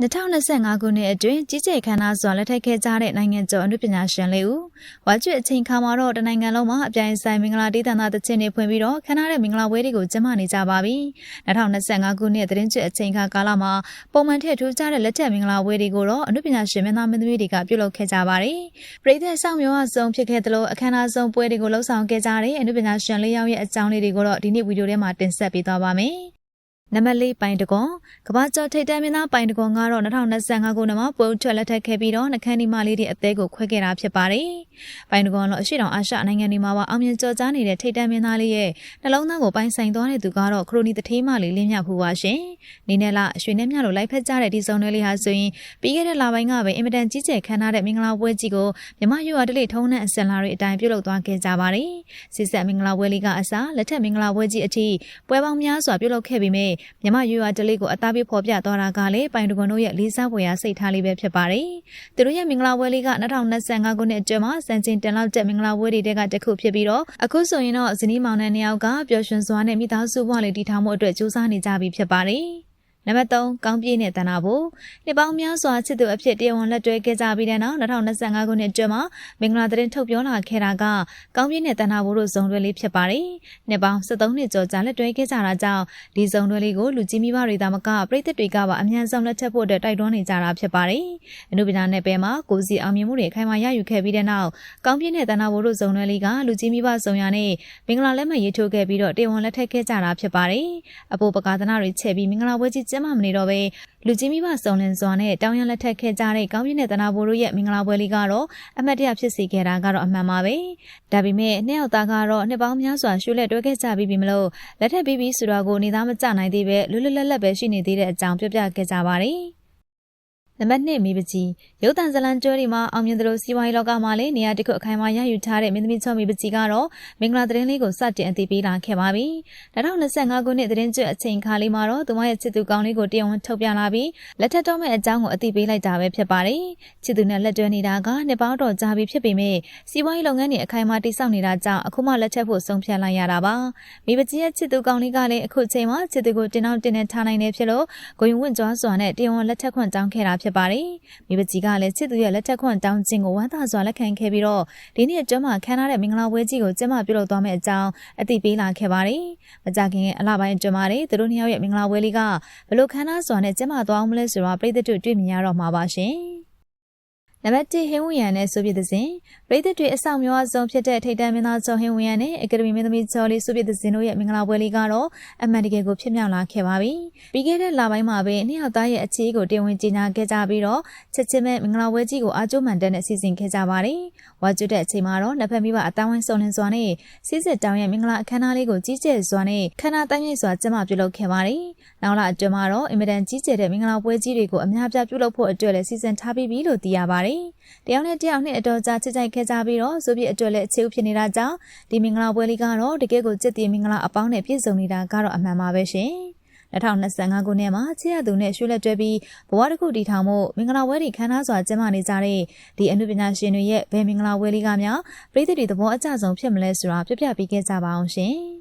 2025ခုနှစ်အတွင်းကြီးကျယ်ခမ်းနားစွာလက်ထပ်ခဲ့ကြတဲ့နိုင်ငံကျော်အနုပညာရှင်လေးဦးဝါကျွတ်အချိန်ခါမှာတော့တနိုင်ငံလုံးမှာအပြိုင်ဆိုင်မင်္ဂလာဒေသနာတခြင်းတွေဖွင့်ပြီးတော့ခမ်းနားတဲ့မင်္ဂလာပွဲတွေကိုကျင်းပနေကြပါပြီ2025ခုနှစ်သတင်းကျွတ်အချိန်ခါကာလမှာပုံမှန်ထည့်ထိုးကြတဲ့လက်ထက်မင်္ဂလာပွဲတွေကိုတော့အနုပညာရှင်မင်းသားမင်းသမီးတွေကပြုလုပ်ခဲ့ကြပါတယ်ပြည်သက်ဆောင်မျိုးအစုံဖြစ်ခဲ့သလိုအခမ်းအနားဆုံးပွဲတွေကိုလှုပ်ဆောင်ခဲ့ကြတဲ့အနုပညာရှင်လေးယောက်ရဲ့အကြောင်းလေးတွေကိုတော့ဒီနေ့ဗီဒီယိုထဲမှာတင်ဆက်ပေးသွားပါမယ် နံပါတ်၄ပိုင်တကွန်ကမ္ဘာကျော်ထိပ်တန်းမင်းသားပိုင်တကွန်ကတော့2025ခုနှစ်မှာပွဲထွက်လက်ထပ်ခဲ့ပြီးတော့နှခမ်းဒီမလေးတွေအသေးကိုခွဲခဲ့တာဖြစ်ပါတယ်။ပိုင်တကွန်တော့အရှိတောင်အာရှနိုင်ငံတွေမှာပါအောင်မြင်ကျော်ကြားနေတဲ့ထိပ်တန်းမင်းသားလေးရဲ့နှလုံးသားကိုပိုင်ဆိုင်သွားတဲ့သူကတော့ခရိုနီတထေးမလေးလင်းမြဖူပါရှင်။နေနဲ့လရွှေနဲ့မြလိုလိုက်ဖက်ကြတဲ့ဒီစုံတွေလေးဟာဆိုရင်ပြီးခဲ့တဲ့လပိုင်းကပဲအင်မတန်ကြီးကျယ်ခမ်းနားတဲ့မင်္ဂလာပွဲကြီးကိုမြမရွာတလေးထုံးတဲ့အစင်လာတွေအတိုင်းပြုလုပ်သွားခဲ့ကြပါတယ်။စစ်ဆက်မင်္ဂလာပွဲလေးကအစားလက်ထက်မင်္ဂလာပွဲကြီးအထိပွဲပေါင်းများစွာပြုလုပ်ခဲ့ပြီးမြမြမရွာတလေးကိုအသားပေးဖော်ပြသွားတာကလည်းပိုင်တကွန်တို့ရဲ့လေးစားဖွယ်ရာစိတ်ထားလေးပဲဖြစ်ပါတယ်။သူတို့ရဲ့မင်္ဂလာပွဲလေးက2025ခုနှစ်အတွင်းမှာစံချိန်တင်လောက်တဲ့မင်္ဂလာပွဲတွေတဲကတစ်ခုဖြစ်ပြီးတော့အခုဆိုရင်တော့ဇနီးမောင်နှံနှစ်ယောက်ကပျော်ရွှင်စွာနဲ့မိသားစုဘဝလေးတည်ထောင်မှုအတွက်ကြိုးစားနေကြပြီဖြစ်ပါတယ်။ နံပါတ်3ကောင်းပြေးနဲ့တဏ္ဍာဖို့နှစ်ပေါင်းများစွာချစ်သူအဖြစ်တရားဝင်လက်တွဲခဲ့ကြပြီးတဲ့နောက်2025ခုနှစ်အတွင်းမှာမင်္ဂလာသတင်းထုတ်ပြောလာခဲ့တာကကောင်းပြေးနဲ့တဏ္ဍာဖို့တို့ဇုံတွဲလေးဖြစ်ပါတယ်။နှစ်ပေါင်း73နှစ်ကျော်ကြာလက်တွဲခဲ့ကြတာကြောင့်ဒီဇုံတွဲလေးကိုလူကြီးမိဘတွေသာမကပြည်သက်တွေကပါအမြန်ဆုံးလက်ထပ်ဖို့အတွက်တိုက်တွန်းနေကြတာဖြစ်ပါတယ်။အနုပညာနယ်ပယ်မှာကိုစီအောင်မြင်မှုတွေအခိုင်အမာရယူခဲ့ပြီးတဲ့နောက်ကောင်းပြေးနဲ့တဏ္ဍာဖို့တို့ဇုံတွဲလေးကလူကြီးမိဘဇုံရနဲ့မင်္ဂလာလက်မှတ်ရေးထိုးခဲ့ပြီးတော့တရားဝင်လက်ထပ်ခဲ့ကြတာဖြစ်ပါတယ်။အပိုပကာသနာတွေချက်ပြီးမင်္ဂလာပွဲကြီးကျင်းပမနေတော့ပဲလူကြီးမိဘစုံလင်စွာနဲ့တောင်းရလက်ထက်ခဲ့ကြတဲ့ကောင်းပြည့်နဲ့တနာဘိုးတို့ရဲ့မင်္ဂလာပွဲလေးကတော့အမတ်တရဖြစ်စေခဲ့တာကတော့အမှန်ပါပဲဒါပေမဲ့နှစ်ယောက်သားကတော့နှစ်ပေါင်းများစွာရှုလက်တွဲခဲ့ကြပြီးပြီမလို့လက်ထက်ပြီးပြီဆိုတာကိုနေသားမကြနိုင်သေးပဲလွတ်လွတ်လပ်လပ်ပဲရှိနေသေးတဲ့အကြောင်းပြောပြခဲ့ကြပါတယ် နံပါတ်1မိပကြီးရုပ်တံဇလန်ကျွဲတွေမှာအောင်မြင်သလိုစီးပွားရေးလောကမှာလည်းနေရာတစ်ခုအခိုင်အမာရယူထားတဲ့မင်းသမီးချောမိပကြီးကတော့မင်္ဂလာသတင်းလေးကိုစတင်အသိပေးလာခဲ့ပါပြီ။2025ခုနှစ်သတင်းကျွတ်အချိန်ခါလေးမှာတော့သူမရဲ့ချစ်သူကောင်းလေးကိုတရားဝင်ထုတ်ပြလာပြီးလက်ထက်တော့မဲ့အကြောင်းကိုအသိပေးလိုက်တာပဲဖြစ်ပါတယ်။ချစ်သူနဲ့လက်တွဲနေတာကနှစ်ပေါင်းတော့ကြာပြီဖြစ်ပေမဲ့စီးပွားရေးလုပ်ငန်းတွေအခိုင်အမာတိစောက်နေတာကြောင့်အခုမှလက်ထက်ဖို့ဆုံးဖြတ်လိုက်ရတာပါ။မိပကြီးရဲ့ချစ်သူကောင်းလေးကလည်းအခုချိန်မှာချစ်သူကိုတင်အောင်တင်နေထားနိုင်နေဖြစ်လို့ဂုဏ်ဝင့်ကြွားစွာနဲ့တရားဝင်လက်ထက်ခွင့်တောင်းခဲ့တာဖြစ်ပါတယ်။မိပကြီးကလည်းချစ်သူရဲ့လက်ထက်ခွင့်တောင်းခြင်းကိုဝမ်းသာစွာလက်ခံခဲ့ပြီးတော့ဒီနေ့အတွင်းမှာခမ်းနားတဲ့မင်္ဂလာပွဲကြီးကိုကျင်းပပြုလုပ်သွားမယ့်အကြောင်းအသိပေးလာခဲ့ပါတယ်။မကြခင်အလှပိုင်းအတွင်းမှာလေသူတို့နှစ်ယောက်ရဲ့မင်္ဂလာပွဲလေးကဘလို့ခမ်းနားစွာနဲ့ကျင်းပသွားအောင်မလဲဆိုတော့ပြည်သူတို့တွေ့မြင်ရတော့မှာပါရှင်။ နံပါတ်1ဟင်းဝရံနဲ့ဆိုပြတဲ့စဉ်ပြည်သက်တွေအဆောင်မျိုးအစုံဖြစ်တဲ့ထိတ်တန့်မင်းသားကျော်ဟင်းဝရံနဲ့အကယ်ဒမီမင်းသမီးကျော်လေးဆိုပြတဲ့စဉ်တို့ရဲ့မင်္ဂလာပွဲလေးကတော့အမှန်တကယ်ကိုဖြစ်မြောက်လာခဲ့ပါပြီ။ပြီးခဲ့တဲ့လပိုင်းမှာပဲနှစ်ယောက်သားရဲ့အခြေကိုတင်ဝင်ကြီးညာခဲ့ကြပြီးတော့ချက်ချင်းပဲမင်္ဂလာပွဲကြီးကိုအားကျိုးမှန်တဲ့နဲ့စီစဉ်ခဲ့ကြပါတယ်။ဝါကျွတ်တဲ့အချိန်မှာတော့နှစ်ဖက်မိဘအတိုင်းဝိုင်းစုံလင်စွာနဲ့စစ်စစ်တောင်းရဲ့မင်္ဂလာအခမ်းအနားလေးကိုကြီးကျယ်စွာနဲ့ခမ်းနားတိုင်းရိပ်စွာကျင်းပပြုလုပ်ခဲ့ပါတယ်။နောက်လာအတွင်းမှာတော့အင်မတန်ကြီးကျယ်တဲ့မင်္ဂလာပွဲကြီးတွေကိုအများပြပြုလုပ်ဖို့အတွက်လည်းစီစဉ်ထားပြီးပြီလို့သိရပါတယ်။တယောက်နဲ့တယောက်နဲ့အတော်ကြာချစ်ကြိုက်ခဲ့ကြပြီးတော့ဆိုပြအတွက်လည်းအခြေဥဖြစ်နေတာကြောင့်ဒီမင်္ဂလာပွဲလေးကတော့တကယ်ကိုจิตတည်မင်္ဂလာအပေါင်းနဲ့ပြည့်စုံနေတာကတော့အမှန်ပါပဲရှင်2025ခုနှစ်မှာချစ်ရသူနဲ့ရွှေလက်တွဲပြီးဘဝတစ်ခုတည်ထောင်မှုမင်္ဂလာပွဲတွေခမ်းနားစွာကျင်းပနေကြတဲ့ဒီအမှုပညာရှင်တွေရဲ့ဘယ်မင်္ဂလာပွဲလေးကများပြည်သူတွေသဘောအကျဆုံးဖြစ်မလဲဆိုတာပြပြပေးခဲ့ကြပါအောင်ရှင်။